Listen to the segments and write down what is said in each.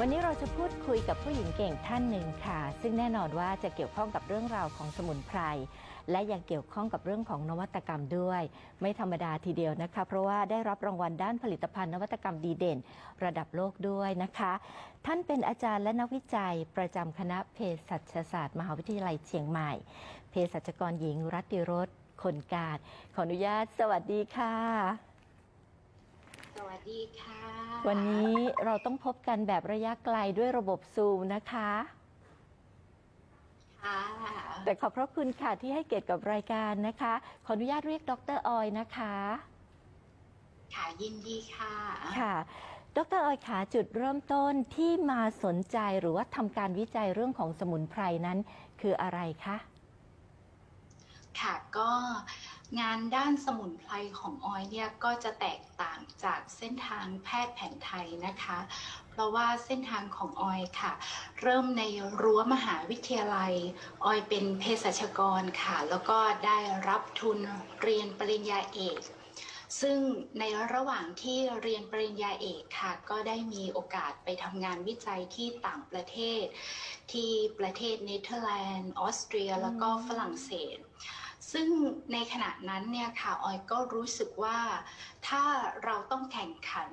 วันนี้เราจะพูดคุยกับผู้หญิงเก่งท่านหนึ่งค่ะ ซึ่งแน่นอนว่าจะเกี่ยวข้องกับเรื่องราวของสมุนไพร และยังเกี่ยวข้องกับเรื่องของนวัตกรรมด้วย ไม่ธรรมดาทีเดียวนะคะ เพราะว่าได้รับรางวัลด้านผลิตภัณฑ์นวัตกรรมดีเด่น ระดับโลกด้วยนะคะ ท่านเป็นอาจารย์และนักวิจัยประจำคณะเภสัชศาสตร์ มหาวิทยาลัยเชียงใหม่เภสัชกรหญิง รัตติรสคนกาดขออนุญาต สวัสดีค่ะ สวัสดีค่ะ วันนี้เราต้องพบกันแบบระยะไกลด้วยระบบซูมนะคะ ค่ะ แต่ขอบพระคุณค่ะที่ให้เกียรติกับรายการนะคะ ขออนุญาตเรียกดรออยนะคะ ค่ะยินดีค่ะ ค่ะ ดรออยขาจุดเริ่มต้นที่มาสนใจหรือว่าทำการวิจัยเรื่องของสมุนไพรนั้นคืออะไรคะ ค่ะก็ งานด้านสมุนไพรของออยเนี่ยก็จะแตกต่างจากเส้นทางแพทย์แผนไทยนะคะ เพราะว่าเส้นทางของออยค่ะ เริ่มในรั้วมหาวิทยาลัย ออยเป็นเภสัชกรค่ะ แล้วก็ได้รับทุนเรียนปริญญาเอกซึ่งในระหว่างที่เรียนปริญญาเอกค่ะ ก็ได้มีโอกาสไปทำงานวิจัยที่ต่างประเทศ ที่ประเทศเนเธอร์แลนด์ ออสเตรีย แล้วก็ฝรั่งเศส ซึ่งในขณะนั้นเนี่ยค่ะออยก็รู้สึกว่าถ้าเราต้องแข่งขัน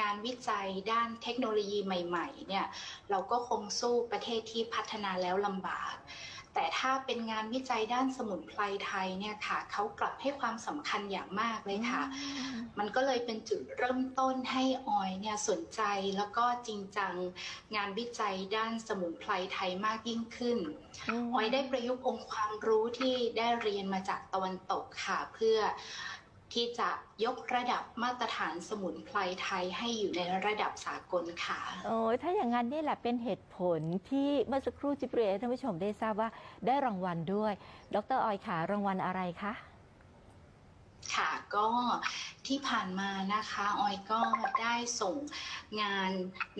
งานวิจัยด้านเทคโนโลยีใหม่ๆเนี่ยเราก็คงสู้ประเทศที่พัฒนาแล้วลำบาก แต่ถ้าเป็นงานวิจัยด้านสมุนไพรไทยเนี่ยค่ะเขากลับให้ความสำคัญอย่างมากเลยค่ะ มันก็เลยเป็นจุดเริ่มต้นให้ออยเนี่ยสนใจแล้วก็จริงจังงานวิจัยด้านสมุนไพรไทยมากยิ่งขึ้นออยได้ประยุกต์องค์ความรู้ที่ได้เรียนมาจากตะวันตกค่ะเพื่อ ที่จะยกระดับมาตรฐานสมุนไพรไทยให้อยู่ในระดับสากลค่ะ โอ้ยถ้าอย่างนั้นนี่แหละเป็นเหตุผลที่เมื่อสักครู่จิบเรียนให้ท่านผู้ชมได้ทราบว่าได้รางวัลด้วย ดรออยขารางวัลอะไรคะ ค่ะก็ที่ผ่านมานะคะออยก็ได้ส่งงาน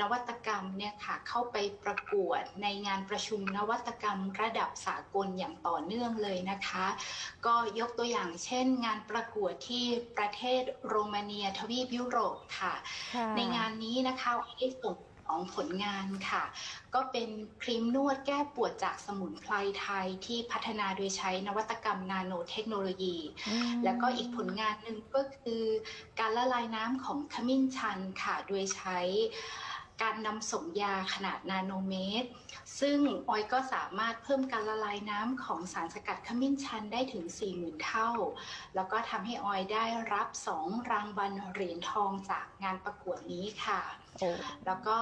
นวัตกรรมเนี่ยค่ะเข้าไปประกวดในงานประชุมนวัตกรรมระดับสากลอย่างต่อเนื่องเลยนะคะ ก็ยกตัวอย่างเช่น งานประกวดที่ประเทศโรมาเนียทวีปยุโรปค่ะค่ะในงานนี้นะคะได้ส่ง สองผลงานค่ะ ก็เป็นครีมนวดแก้ปวดจากสมุนไพรไทยที่พัฒนาโดยใช้นวัตกรรมนาโนเทคโนโลยีอืมแล้วก็อีกผลงานหนึ่งก็คือการละลายน้ำของขมิ้นชันค่ะ โดยใช้ การนำสมยาขนาดนาโนเมตร ซึ่งออยก็สามารถเพิ่มการละลายน้ำของสารสกัดขมิ้นชันได้ถึง 40,000 เท่า แล้วก็ทำให้ออยได้รับ 2 รางวัลเหรียญทองจากงานประกวดนี้ค่ะโอ้แล้วก็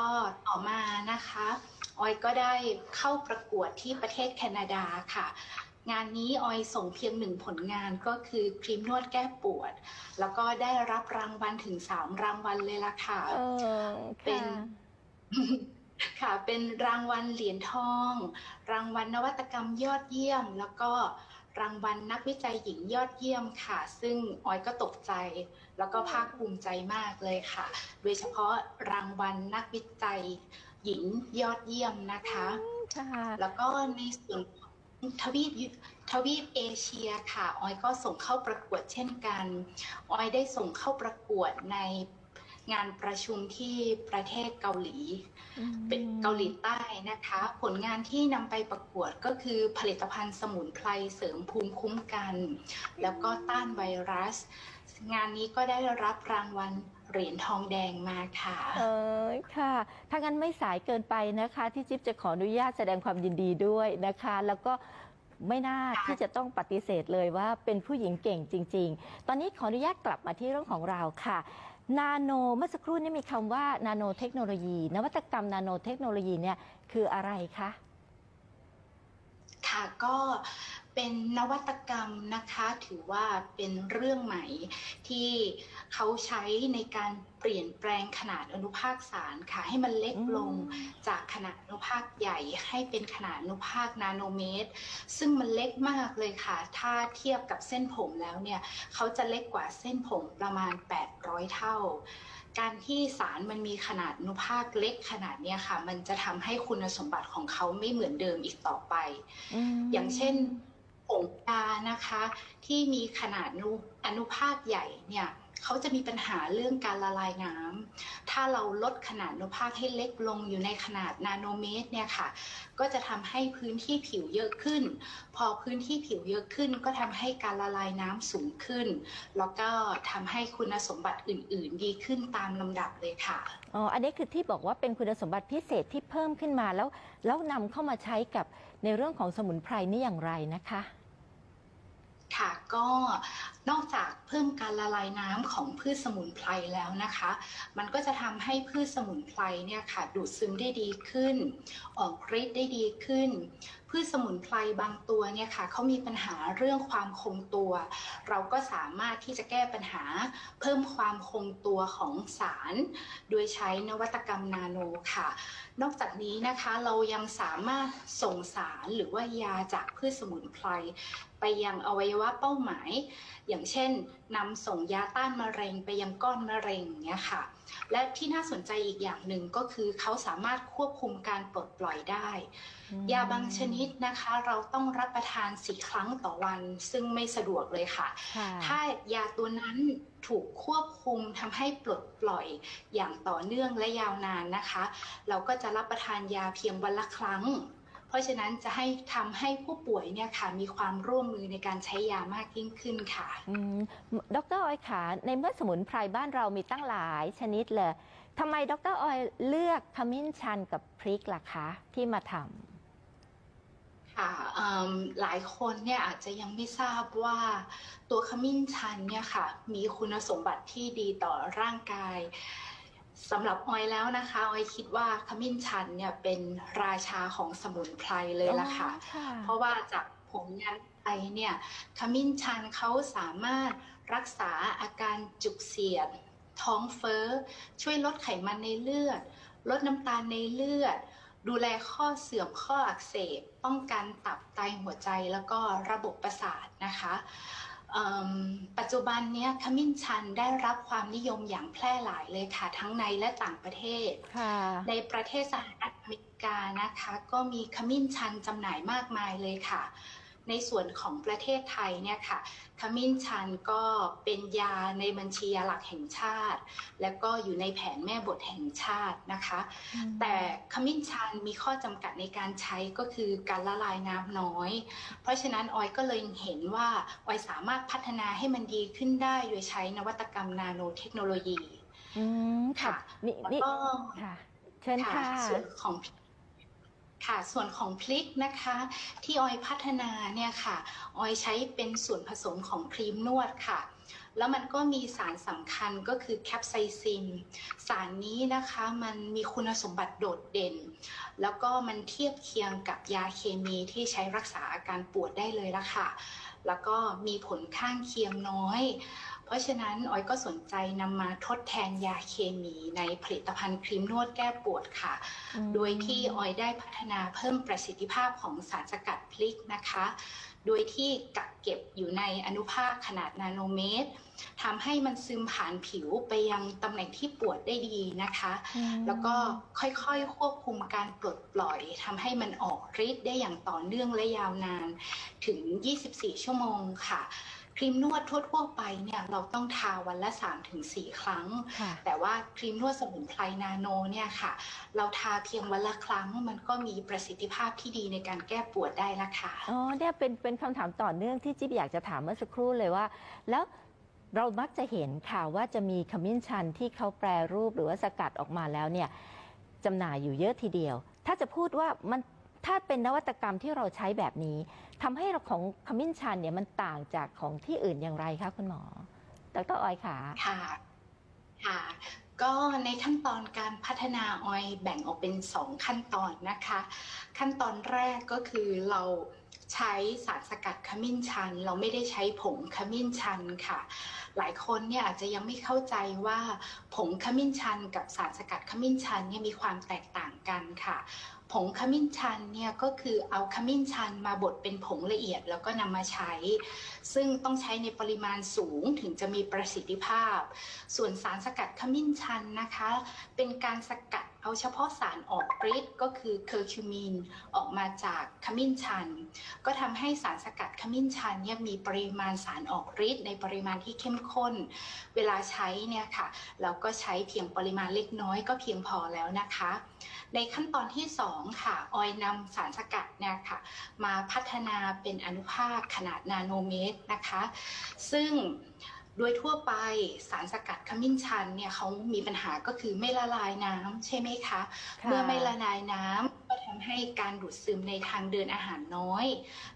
ต่อมานะคะ ออยก็ได้เข้าประกวดที่ประเทศแคนาดาค่ะงานนี้ออยส่งเพียงหนึ่งผลงานก็คือครีมนวดแก้ปวด แล้วก็ได้รับรางวัลถึง3รางวัลเลยล่ะค่ะเออเป็น ค่ะค่ะ เป็นรางวัลเหรียญทอง รางวัลนวัตกรรมยอดเยี่ยม แล้วก็รางวัลนักวิจัยหญิงยอดเยี่ยมค่ะ ซึ่งออยก็ตกใจ แล้วก็ภาคภูมิใจมากเลยค่ะ โดยเฉพาะรางวัลนักวิจัยหญิงยอดเยี่ยมนะคะค่ะแล้วก็ในส่วนของทวีปยุทวีปเอเชียค่ะ ออยก็ส่งเข้าประกวดเช่นกัน ออยได้ส่งเข้าประกวดใน งานประชุมที่ประเทศเกาหลี เป็นเกาหลีใต้นะคะ ผลงานที่นำไปประกวดก็คือผลิตภัณฑ์สมุนไพรเสริมภูมิคุ้มกัน แล้วก็ต้านไวรัส งานนี้ก็ได้รับรางวัลเหรียญทองแดงมาค่ะ เออค่ะ ถ้างั้นไม่สายเกินไปนะคะ ที่จิ๊บจะขออนุญาตแสดงความยินดีด้วยนะคะ แล้วก็ไม่น่าที่จะต้องปฏิเสธเลยว่าเป็นผู้หญิงเก่งจริง ๆ ตอนนี้ขออนุญาตกลับมาที่เรื่องของเราค่ะ นาโนเมื่อสักครู่นี้มีคำว่านาโนเทคโนโลยี นวัตกรรมนาโนเทคโนโลยีเนี่ยคืออะไรคะ ค่ะก็ เป็นนวัตกรรมนะคะถือว่าเป็นเรื่องใหม่ที่เขาใช้ในการเปลี่ยนแปลงขนาดอนุภาคสารค่ะ ให้มันเล็กลงอืมจากขนาดอนุภาคใหญ่ให้เป็นขนาดอนุภาคนาโนเมตร ซึ่งมันเล็กมากเลยค่ะ ถ้าเทียบกับเส้นผมแล้วเนี่ยเขาจะเล็กกว่าเส้นผมประมาณ 800 เท่า การที่สารมันมีขนาดอนุภาคเล็กขนาดเนี้ยค่ะ มันจะทำให้คุณสมบัติของเขาไม่เหมือนเดิมอีกต่อไปมอย่างเช่น ผงยานะคะ ที่มีขนาดอนุอนุภาคใหญ่เนี่ยเขาจะมีปัญหาเรื่องการละลายน้ำถ้าเราลดขนาดอนุภาคให้เล็กลงอยู่ในขนาดนาโนเมตรเนี่ยค่ะ ก็จะทำให้พื้นที่ผิวเยอะขึ้น พอพื้นที่ผิวเยอะขึ้น ก็ทำให้การละลายน้ำสูงขึ้น แล้วก็ทำให้คุณสมบัติอื่น ๆ ดีขึ้นตามลำดับเลยค่ะ อ๋อ อันนี้คือที่บอกว่าเป็นคุณสมบัติพิเศษที่เพิ่มขึ้นมาแล้ว แล้วนำเข้ามาใช้กับในเรื่องของสมุนไพรนี่อย่างไรนะคะ ค่ะก็นอกจากเพิ่มการละลายน้ำของพืชสมุนไพรแล้วนะคะ มันก็จะทำให้พืชสมุนไพรเนี่ยค่ะดูดซึมได้ดีขึ้น ออกฤทธิ์ได้ดีขึ้น พืชสมุนไพรบางตัวเนี่ยค่ะเขามีปัญหาเรื่องความคงตัว เราก็สามารถที่จะแก้ปัญหาเพิ่มความคงตัวของสาร โดยใช้นวัตกรรมนาโนค่ะ นอกจากนี้นะคะเรายังสามารถส่งสารหรือว่ายาจากพืชสมุนไพร ไปยังอวัยวะเป้าหมาย อย่างเช่นนำส่งยาต้านมะเร็งไปยังก้อนมะเร็งเนี่ยค่ะ และที่น่าสนใจอีกอย่างหนึ่งก็คือเขาสามารถควบคุมการปลดปล่อยได้ ยาบางชนิดนะคะ เราต้องรับประทานสี่ครั้งต่อวัน ซึ่งไม่สะดวกเลยค่ะค่ะถ้ายาตัวนั้นถูกควบคุมทำให้ปลดปล่อยอย่างต่อเนื่องและยาวนานนะคะ เราก็จะรับประทานยาเพียงวันละครั้ง เพราะฉะนั้นจะให้ทำให้ผู้ป่วยเนี่ยค่ะมีความร่วมมือในการใช้ยามากยิ่งขึ้นค่ะอืมดรออยขาในเมื่อสมุนไพรบ้านเรามีตั้งหลายชนิดเลยทำไมดรออยเลือกขมิ้นชันกับพริกล่ะคะที่มาทค่ะเอิ่มหลายคนเนี่ยอาจจะยังไม่ทราบว่าตัวขมิ้นชันเนี่ยค่ะมีคุณสมบัติที่ดีต่อร่างกาย สำหรับออยแล้วนะคะออยคิดว่าขมิ้นชันเนี่ยเป็นราชาของสมุนไพรำเลยล่ะค่ะอ๋อค่ะ เพราะว่าจากผลงานไปเนี่ยขมิ้นชันเขาสามารถรักษาอาการจุกเสียด ท้องเฟ้อ ช่วยลดไขมันในเลือด ลดน้ำตาลในเลือด ดูแลข้อเสื่อมข้ออักเสบ ป้องกันตับไตหัวใจแล้วก็ระบบประสาทนะคะเอิ่ม ปัจจุบันเนี้ยขมิ้นชันได้รับความนิยมอย่างแพร่หลายเลยค่ะ ทั้งในและต่างประเทศค่ะในประเทศสหรัฐอเมริกานะคะ ก็มีขมิ้นชันจำหน่ายมากมายเลยค่ะ ในส่วนของประเทศไทยเนี่ยค่ะขมิ้นชันก็เป็นยาในบัญชียาหลักแห่งชาติ และก็อยู่ในแผนแม่บทแห่งชาตินะคะ แต่ขมิ้นชันมีข้อจำกัดในการใช้ก็คือการละลายน้ำน้อย เพราะฉะนั้นออยก็เลยเห็นว่าออยสามารถพัฒนาให้มันดีขึ้นได้โดยใช้นวัตกรรมนาโนเทคโนโลยีอืมค่ะค่ะนี่แล้วนี่ก็ค่ะเชิญค่ะส่วนของ ค่ะส่วนของพลิกนะคะ ที่ออยพัฒนาเนี่ยค่ะออยใช้เป็นส่วนผสมของครีมนวดค่ะ แล้วมันก็มีสารสำคัญก็คือแคปไซซิน สารนี้นะคะมันมีคุณสมบัติโดดเด่น แล้วก็มันเทียบเคียงกับยาเคมีที่ใช้รักษาอาการปวดได้เลยละค่ะ แล้วก็มีผลข้างเคียงน้อย เพราะฉะนั้นออยก็สนใจนำมาทดแทนยาเคมีในผลิตภัณฑ์ครีมนวดแก้ปวดค่ะอืมโดยที่ออยได้พัฒนาเพิ่มประสิทธิภาพของสารสกัดพลิกนะคะ โดยที่กักเก็บอยู่ในอนุภาคขนาดนาโนเมตรทำให้มันซึมผ่านผิวไปยังตำแหน่งที่ปวดได้ดีนะคะอืมแล้วก็ค่อยๆควบคุมการปลดปล่อยทำให้มันออกฤทธิ์ได้อย่างต่อเนื่องและยาวนานถึง 24 ชั่วโมงค่ะ ครีมนวดทั่วๆไปเนี่ยเราต้องทาวันละ 3-4 ครั้งค่ะแต่ว่าครีมนวดสมุนไพรนาโนเนี่ยค่ะ เราทาเพียงวันละครั้งมันก็มีประสิทธิภาพที่ดีในการแก้ปวดได้ละค่ะอ๋อเนี่ยเป็นเป็นคำถามต่อเนื่องที่จิ๊บอยากจะถามเมื่อสักครู่เลยว่า แล้วเรามักจะเห็นข่าวว่าจะมีขมิ้นชันที่เขาแปรรูปหรือว่าสกัดออกมาแล้วเนี่ยจำหน่ายอยู่เยอะทีเดียว ถ้าจะพูดว่ามัน ถ้าเป็นนวัตกรรมที่เราใช้แบบนี้ทำให้ของขมิ้นชันเนี่ยมันต่างจากของที่อื่นอย่างไรคะคุณหมอดรออยค่ะค่ะค่ะก็ในขั้นตอนการพัฒนาออยแบ่งออกเป็น 2 ขั้นตอนนะคะ ขั้นตอนแรกก็คือเรา ใช้สารสกัดขมิ้นชัน เราไม่ได้ใช้ผงขมิ้นชันค่ะ หลายคนเนี่ยอาจจะยังไม่เข้าใจว่าผงขมิ้นชัน กับสารสกัดขมิ้นชันเนี่ยมีความแตกต่างกันค่ะผงขมิ้นชันเนี่ยก็คือเอาขมิ้นชันมาบดเป็นผงละเอียดแล้วก็นำมาใช้ ซึ่งต้องใช้ในปริมาณสูงถึงจะมีประสิทธิภาพ ส่วนสารสกัดขมิ้นชันนะคะ เป็นการสกัด เอาเฉพาะสารออกฤทธิ์ก็คือเคอร์คิวมินออกมาจากขมิ้นชัน ก็ทำให้สารสกัดขมิ้นชันเนี่ยมีปริมาณสารออกฤทธิ์ในปริมาณที่เข้มข้น เวลาใช้เนี่ยค่ะ เราก็ใช้เพียงปริมาณเล็กน้อยก็เพียงพอแล้วนะคะ ในขั้นตอนที่ 2 ค่ะ ออยนำสารสกัดเนี่ยค่ะ มาพัฒนาเป็นอนุภาคขนาดนาโนเมตรนะคะ ซึ่ง โดยทั่วไปสารสกัดขมิ้นชันเนี่ยเขามีปัญหาก็คือไม่ละลายน้ำใช่ไหมคะค่ะเมื่อไม่ละลายน้ำก็ทำให้การดูดซึมในทางเดินอาหารน้อย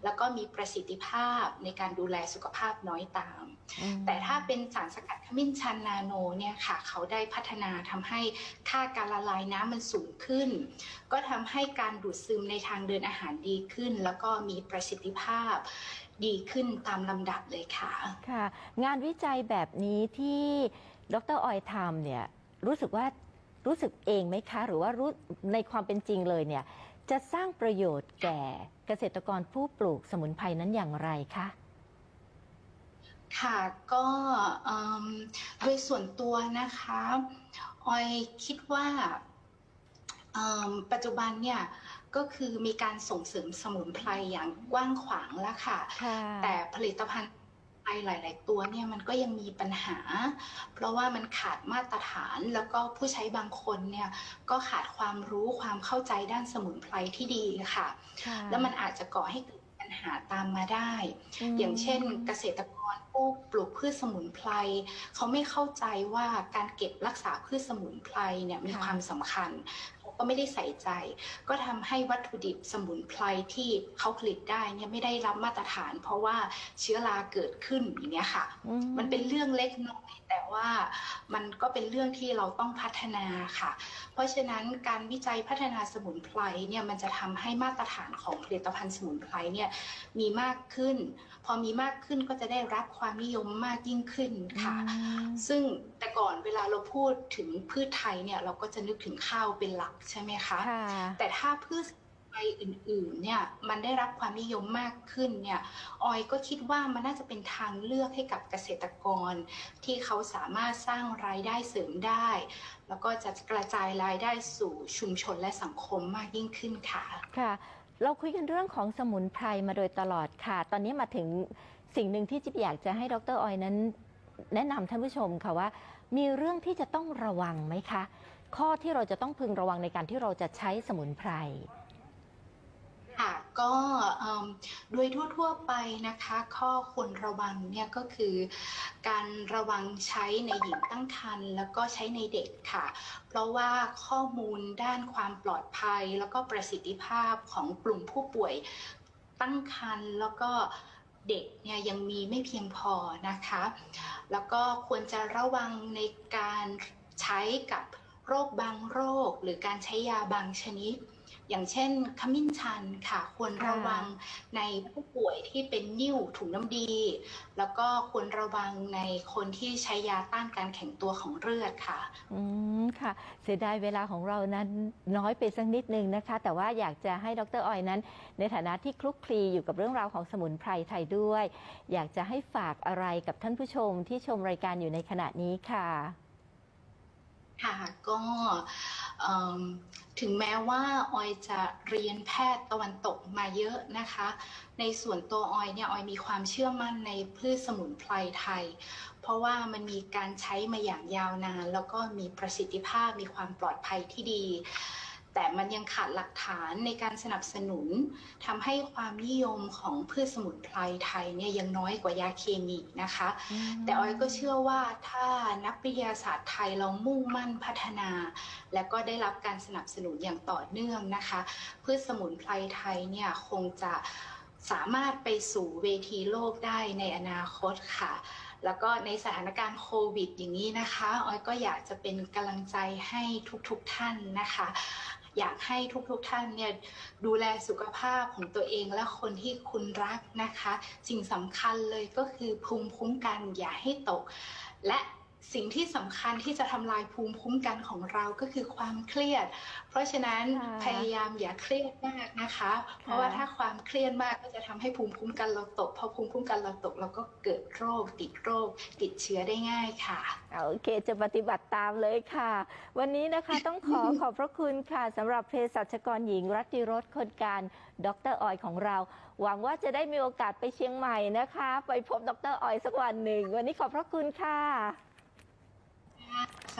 แล้วก็มีประสิทธิภาพในการดูแลสุขภาพน้อยตามอืมแต่ถ้าเป็นสารสกัดขมิ้นชันนาโนเนี่ยค่ะเขาได้พัฒนาทำให้ค่าการละลายน้ำมันสูงขึ้น ก็ทำให้การดูดซึมในทางเดินอาหารดีขึ้น แล้วก็มีประสิทธิภาพ ดีขึ้นตามลำดับเลยค่ะ ค่ะ งานวิจัยแบบนี้ที่ดรออยทำเนี่ยรู้สึกว่ารู้สึกเองไหมคะ หรือว่ารู้ในความเป็นจริงเลยเนี่ยจะสร้างประโยชน์แก่เกษตรกรผู้ปลูกสมุนไพรนั้นอย่างไรคะค่ะก็เอิ่มโดยส่วนตัวนะคะออยคิดว่าเอิ่มปัจจุบันเนี่ย ก็คือมีการส่งเสริมสมุนไพรอย่างกว้างขวางแล้วค่ะค่ะ แต่ผลิตภัณฑ์ไอหลาย ๆ ตัวเนี่ยมันก็ยังมีปัญหา เพราะว่ามันขาดมาตรฐานแล้วก็ผู้ใช้บางคนเนี่ยก็ขาดความรู้ความเข้าใจด้านสมุนไพรที่ดีค่ะค่ะแล้วมันอาจจะก่อให้เกิดปัญหาตามมาได้มอย่างเช่นเกษตรกรผู้ปลูกพืชสมุนไพรเขาไม่เข้าใจว่าการเก็บรักษาพืชสมุนไพรเนี่ยมีค่ะความสำคัญเขา ก็ไม่ได้ใส่ใจ ก็ทำให้วัตถุดิบสมุนไพรที่เขาผลิตได้เนี่ยไม่ได้รับมาตรฐาน เพราะว่าเชื้อราเกิดขึ้นอย่างเนี้ยค่ะอืมันเป็นเรื่องเล็กน้อยแต่ว่ามันก็เป็นเรื่องที่เราต้องพัฒนาค่ะ เพราะฉะนั้นการวิจัยพัฒนาสมุนไพรเนี่ยมันจะทำให้มาตรฐานของผลิตภัณฑ์สมุนไพรเนี่ยมีมากขึ้น พอมีมากขึ้นก็จะได้รับความนิยมมากยิ่งขึ้นค่ะอืมซึ่งแต่ก่อนเวลาเราพูดถึงพืชไทยเนี่ยเราก็จะนึกถึงข้าวเป็นหลักใช่ไหมคะค่ะแต่ถ้าพืชไทยอื่นๆเนี่ยมันได้รับความนิยมมากขึ้นเนี่ยออยก็คิดว่ามันน่าจะเป็นทางเลือกให้กับเกษตรกร ที่เขาสามารถสร้างรายได้เสริมได้ แล้วก็จะกระจายรายได้สู่ชุมชนและสังคมมากยิ่งขึ้นค่ะค่ะ เราคุยกันเรื่องของสมุนไพรมาโดยตลอดค่ะ ตอนนี้มาถึงสิ่งหนึ่งที่จิ๊บอยากจะให้ดรออยนั้น แนะนำท่านผู้ชมค่ะว่า มีเรื่องที่จะต้องระวังไหมคะ ข้อที่เราจะต้องพึงระวังในการที่เราจะใช้สมุนไพรค่ะก็โดยทั่วๆไปนะคะ ข้อควรระวังเนี่ยก็คือการระวังใช้ในหญิงตั้งครรภ์แล้วก็ใช้ในเด็กค่ะ เพราะว่าข้อมูลด้านความปลอดภัย แล้วก็ประสิทธิภาพของกลุ่มผู้ป่วยตั้งครรภ์แล้วก็เด็กเนี่ยยังมีไม่เพียงพอนะคะ แล้วก็ควรจะระวังในการใช้กับ โรคบางโรคหรือการใช้ยาบางชนิด อย่างเช่นขมิ้นชันค่ะควรระวังในผู้ป่วยที่เป็นนิ่วถุงน้ำดี แล้วก็ควรระวังในคนที่ใช้ยาต้านการแข็งตัวของเลือดค่ะ อืมค่ะ เสียดายเวลาของเรานั้นน้อยไปสักนิดนึงนะคะ แต่ว่าอยากจะให้ดรออยนั้น ในฐานะที่คลุกคลีอยู่กับเรื่องราวของสมุนไพรไทยด้วย อยากจะให้ฝากอะไรกับท่านผู้ชมที่ชมรายการอยู่ในขณะนี้ค่ะ ค่ะก็ถึงแม้ว่าออยจะเรียนแพทย์ตะวันตกมาเยอะนะคะ ในส่วนตัวออยเนี่ยออยมีความเชื่อมั่นในพืชสมุนไพรไทย เพราะว่ามันมีการใช้มาอย่างยาวนาน แล้วก็มีประสิทธิภาพมีความปลอดภัยที่ดี แต่มันยังขาดหลักฐานในการสนับสนุนทำให้ความนิยมของพืชสมุนไพรไทยเนี่ยยังน้อยกว่ายาเคมีนะคะ แต่ออยก็เชื่อว่าถ้านักวิทยาศาสตร์ไทยเรามุ่งมั่นพัฒนา และก็ได้รับการสนับสนุนอย่างต่อเนื่องนะคะ พืชสมุนไพรไทยเนี่ยคงจะสามารถไปสู่เวทีโลกได้ในอนาคตค่ะ แล้วก็ในสถานการณ์โควิดอย่างนี้นะคะ ออยก็อยากจะเป็นกำลังใจให้ทุกๆทท่านนะคะ อยากให้ทุกๆทท่านเนี่ยดูแลสุขภาพของตัวเองและคนที่คุณรักนะคะ สิ่งสำคัญเลยก็คือภูมิคุ้มกันอย่าให้ตก และ สิ่งที่สำคัญที่จะทำลายภูมิคุ้มกันของเราก็คือความเครียด เพราะฉะนั้นค่ะพยายามอย่าเครียดมากนะคะ เพราะว่าถ้าความเครียดมากก็จะทำให้ภูมิคุ้มกันเราตก พอภูมิคุ้มกันเราตกเราก็เกิดโรค ติดโรค ติดเชื้อได้ง่ายค่ะโอเค จะปฏิบัติตามเลยค่ะ วันนี้นะคะต้องขอขอบพระคุณค่ะสำหรับเภสัชกรหญิงรัตติรสคนการดรออยของเรา หวังว่าจะได้มีโอกาสไปเชียงใหม่นะคะ ไปพบดรออยสักวันหนึ่ง วันนี้ขอบพระคุณค่ะส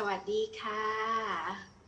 วัสดีค่ะ